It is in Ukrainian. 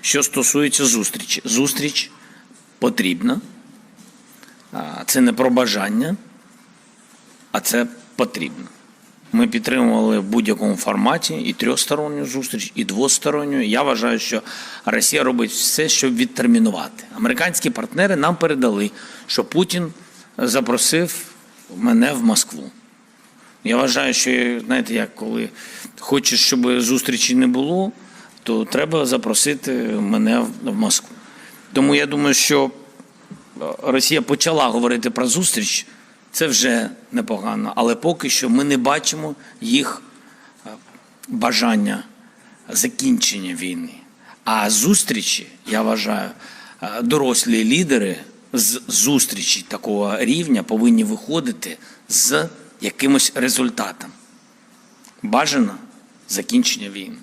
Що стосується зустрічі, зустріч потрібна. Це не про бажання, а це потрібно. Ми підтримували в будь-якому форматі і трьохсторонню зустріч, і двосторонню. Я вважаю, що Росія робить все, щоб відтермінувати. Американські партнери нам передали, що Путін запросив мене в Москву. Я вважаю, що знаєте, як коли хочеш, щоб зустрічі не було, то треба запросити мене в Москву. Тому я думаю, що е, Росія почала говорити про зустріч, це вже непогано. Але поки що ми не бачимо їх е, бажання закінчення війни. А зустрічі, я вважаю, е, дорослі лідери з зустрічі такого рівня повинні виходити з якимось результатом. Бажано закінчення війни.